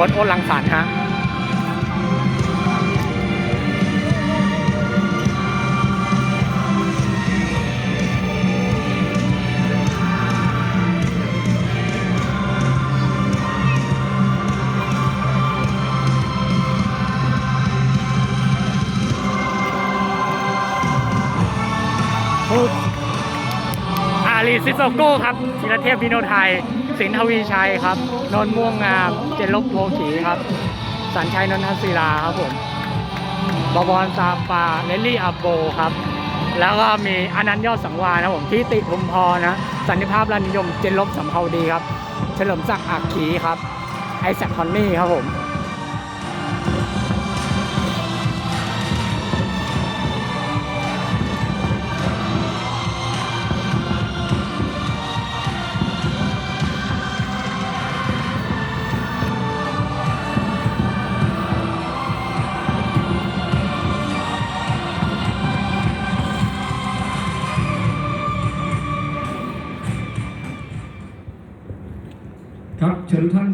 ค้ชโอ๊ตลังสรรค์ฮะโอารีซิโซโก้ครับธีรเทพวิโนไทย สินทวีชัยครับ นนท์ม่วงงาม เจนลบโพขีครับ สัญชัยนนทศิลาครับผมบวรซาปาเลลลี่อับโบครับ แล้วก็มีอนันต์ยอดสังวานะผมที่ติทุมพรนะ สันนิภาพรันยม เจนลบสำเภาดีครับ เฉลิมศักดิ์อักขีครับ ไอแซคคอนนี่ครับผม ครับเชิญทุกท่าน